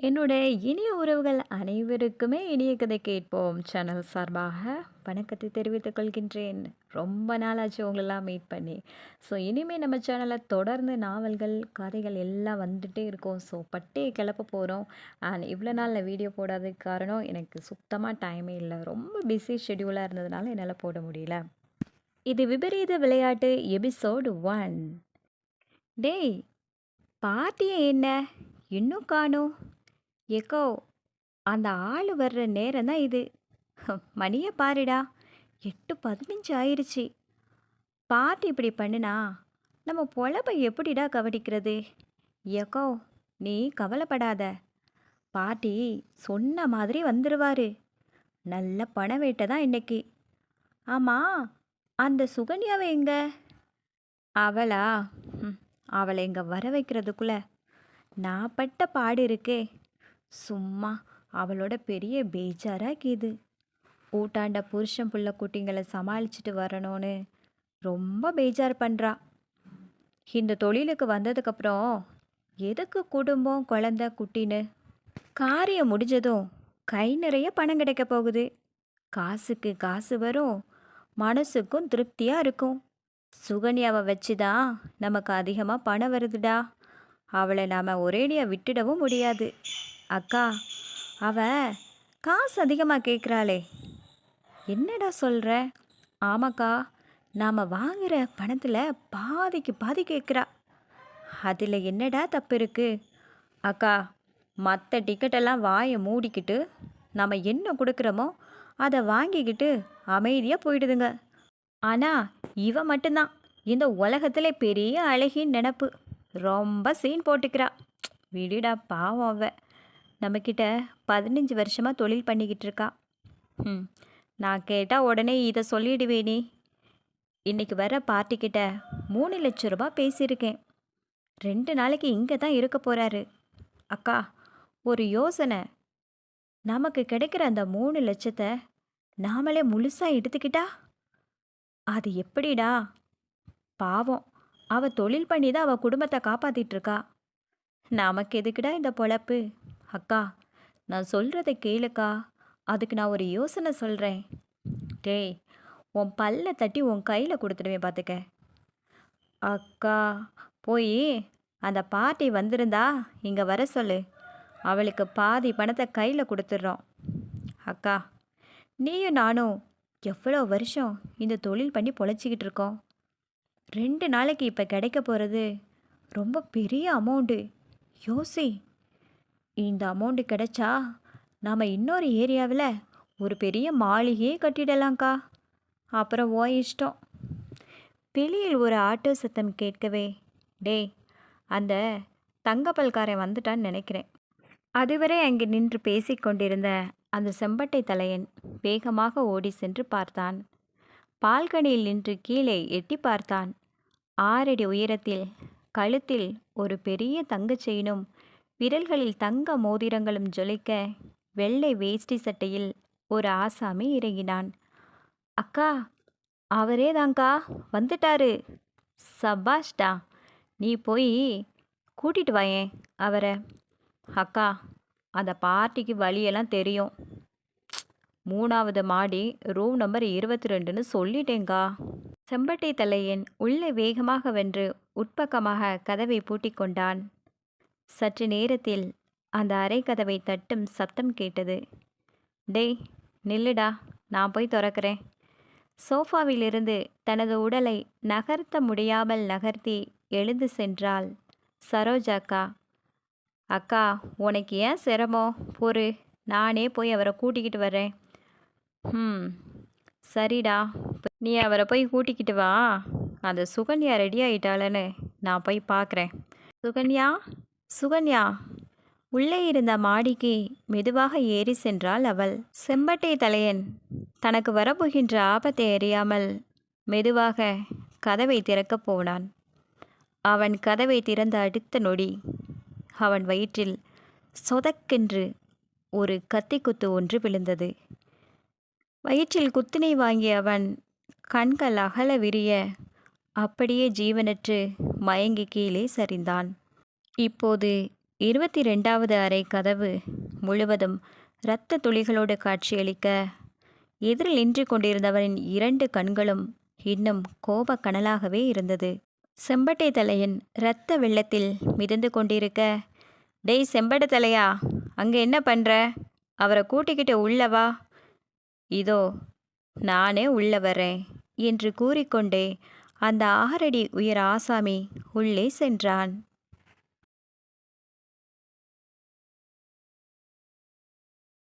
என்னுடைய இனிய உறவுகள் அனைவருக்குமே இனிய கதை கேட்போம். சேனல் சார்பாக வணக்கத்தை தெரிவித்துக் கொள்கின்றேன். ரொம்ப நாளாச்சு உங்களெல்லாம் மீட் பண்ணி. ஸோ இனிமேல் நம்ம சேனலில் தொடர்ந்து நாவல்கள் கதைகள் எல்லாம் வந்துகிட்டே இருக்கும். ஸோ பட்டே கிளப்ப போகிறோம் அண்ட் இவ்வளோ நாளில் வீடியோ போடாததுக்கு காரணம் எனக்கு சுத்தமாக டைமே இல்லை. ரொம்ப பிஸி ஷெடியூலாக இருந்ததுனால என்னால் போட முடியல. இது விபரீத விளையாட்டு எபிசோடு ஒன் டேய் பாட்டியை என்ன? இன்னும் காணும். எக்கோ அந்த ஆள் வர்ற நேரம் தான் இது. மணியை பாருடா எட்டு பதினஞ்சு ஆயிடுச்சு பாட்டு இப்படி பண்ணுனா நம்ம பொழப்பை எப்படிடா கவனிக்கிறது? எக்கோ நீ கவலைப்படாத. பாட்டி சொன்ன மாதிரி வந்துடுவாரு நல்ல பண வேட்டை தான் இன்னைக்கு. ஆமாம் அந்த சுகன்யாவை எங்க? அவளா? அவளை இங்கே வர வைக்கிறதுக்குள்ள. நான் பட்ட பாடு இருக்கே. சும்மா அவளோட பெரிய பேஜாராக்கிது. ஊட்டாண்ட புருஷன் புள்ள குட்டிங்களை சமாளிச்சுட்டு வரணும்னு ரொம்ப பேஜார் பண்ணுறா இந்த தொழிலுக்கு வந்ததுக்கப்புறம் எதுக்கு குடும்பம் குழந்த குட்டின்னு? காரியம் முடிஞ்சதும் கை நிறைய பணம் கிடைக்க போகுது. காசுக்கு காசு வரும் மனசுக்கும் திருப்தியாக இருக்கும். சுகன்யாவை வச்சு தான் நமக்கு அதிகமாக பணம் வருதுடா. அவளை நாம் ஒரேடியாக விட்டுடவும் முடியாது. அக்கா அவ காசு அதிகமாக கேட்குறாளே என்னடா சொல்கிற ஆமாக்கா நாம் வாங்குகிற பணத்தில் பாதிக்கு பாதி கேட்குறா அதில் என்னடா தப்பு இருக்குது அக்கா மற்ற டிக்கெட்டெல்லாம் வாயை மூடிக்கிட்டு நம்ம என்ன கொடுக்குறோமோ அதை வாங்கிக்கிட்டு அமைதியாக போயிடுதுங்க. ஆனால் இவன் மட்டும்தான். இந்த உலகத்திலே பெரிய அழகின் நினப்பு. ரொம்ப சீன் போட்டுக்கிறா. விடுடா பாவம் அவன் நம்மக்கிட்ட பதினஞ்சு வருஷமாக தொழில் பண்ணிக்கிட்டு இருக்கா. ம் நான் கேட்டால் உடனே இதை சொல்லிடுவேனே இன்றைக்கி வர பார்ட்டிக்கிட்ட மூணு லட்ச ரூபாய் பேசியிருக்கேன். ரெண்டு நாளைக்கு இங்கே தான் இருக்க போகிறாரு அக்கா ஒரு யோசனை. நமக்கு கிடைக்கிற அந்த மூணு லட்சத்தை நாமளே முழுசாக எடுத்துக்கிட்டா? அது எப்படிடா? பாவம். அவள் தொழில் பண்ணி தான் அவள் குடும்பத்தை காப்பாற்றிட்டுருக்கா நமக்கு எதுக்குடா இந்த பொழப்பு? அக்கா நான் சொல்கிறத கேளுக்கா. அதுக்கு நான் ஒரு யோசனை சொல்கிறேன் டேய் உன் பல்ல தட்டி உன் கையில் கொடுத்துடுவேன் பார்த்துக்க அக்கா போய் அந்த பாட்டி வந்திருந்தா இங்கே வர சொல்லு. அவளுக்கு பாதி பணத்தை கையில் கொடுத்துட்றோம். அக்கா நீயும் நானும் எவ்வளோ வருஷம் இந்த தொழில் பண்ணி பொழைச்சிக்கிட்டு இருக்கோம். ரெண்டு நாளைக்கு இப்போ கிடைக்க போகிறது ரொம்ப பெரிய அமௌண்ட்டு யோசி. இந்த அமௌண்ட்டு கிடைச்சா நாம் இன்னொரு ஏரியாவில் ஒரு பெரிய மாளிகையே கட்டிடலாம்க்கா. அப்புறம் ஓ இஷ்டம். வெளியில் ஒரு ஆட்டோ சத்தம் கேட்கவே டேய் அந்த தங்கப்பல்காரன் வந்துட்டான்னு நினைக்கிறேன். அதுவரை அங்கே நின்று பேசிக்கொண்டிருந்த அந்த செம்பட்டை தலையன் வேகமாக ஓடி சென்று பார்த்தான். பால்கனியில் நின்று கீழே எட்டி பார்த்தான். ஆறடி உயரத்தில் கழுத்தில் ஒரு பெரிய தங்கச் செயினும் விரல்களில் தங்க மோதிரங்களும் ஜொலிக்க வெள்ளை வேஷ்டி சட்டையில் ஒரு ஆசாமி இறங்கினான். அக்கா அவரே தாங்க்கா வந்துட்டாரு. சபாஷ்டா நீ போய் கூட்டிட்டு வாயேன் அவரை. அக்கா அந்த பார்ட்டிக்கு வழியெல்லாம் தெரியும். மூணாவது மாடி ரூம் நம்பர் இருபத்தி ரெண்டுன்னு சொல்லிட்டேங்கா செம்பட்டை தலையன் உள்ளே வேகமாக வென்று உட்பக்கமாக கதவை பூட்டி கொண்டான் சற்று நேரத்தில் அந்த அறை கதவை தட்டும் சத்தம் கேட்டது. டேய் நில்லுடா நான் போய் திறக்கிறேன். சோஃபாவிலிருந்து தனது உடலை நகர்த்த முடியாமல் நகர்த்தி எழுந்து சென்றாள் சரோஜாக்கா அக்கா. உனக்கு ஏன் சிரமம் பொறு நானே போய் அவரை கூட்டிக்கிட்டு வரேன் ம் சரிடா நீ அவரை போய் கூட்டிக்கிட்டு வா. அந்த சுகன்யா ரெடி ஆயிட்டாளன்னு நான் போய் பார்க்குறேன் சுகன்யா சுகன்யா உள்ளே இருந்த மாடிக்கு மெதுவாக ஏறி சென்றாள் அவள். செம்பட்டை தலையன் தனக்கு வரப்போகின்ற ஆபத்தை அறியாமல் மெதுவாக கதவை திறக்கப் போனான். அவன் கதவை திறந்த அடுத்த நொடி அவன் வயிற்றில் சொதக்கென்று ஒரு கத்திக்குத்து ஒன்று விழுந்தது. வயிற்றில் குத்தினை வாங்கிய அவன் கண்கள் அகல விரிய அப்படியே ஜீவனற்று மயங்கி கீழே சரிந்தான். இப்போது இருபத்தி ரெண்டாவது அறை கதவு முழுவதும் இரத்த துளிகளோடு காட்சியளிக்க எதிரில் நின்று கொண்டிருந்தவரின் இரண்டு கண்களும் இன்னும் கோப கனலாகவே இருந்தது. செம்பட்டை தலையன் இரத்த வெள்ளத்தில் மிதந்து கொண்டிருக்க டேய் செம்பட்டை தலையா அங்கே என்ன பண்ணுற அவரை கூட்டிக்கிட்டு உள்ளவா இதோ நானே உள்ள வரேன் என்று கூறிக்கொண்டே அந்த ஆறடி உயர் ஆசாமி உள்ளே சென்றான்.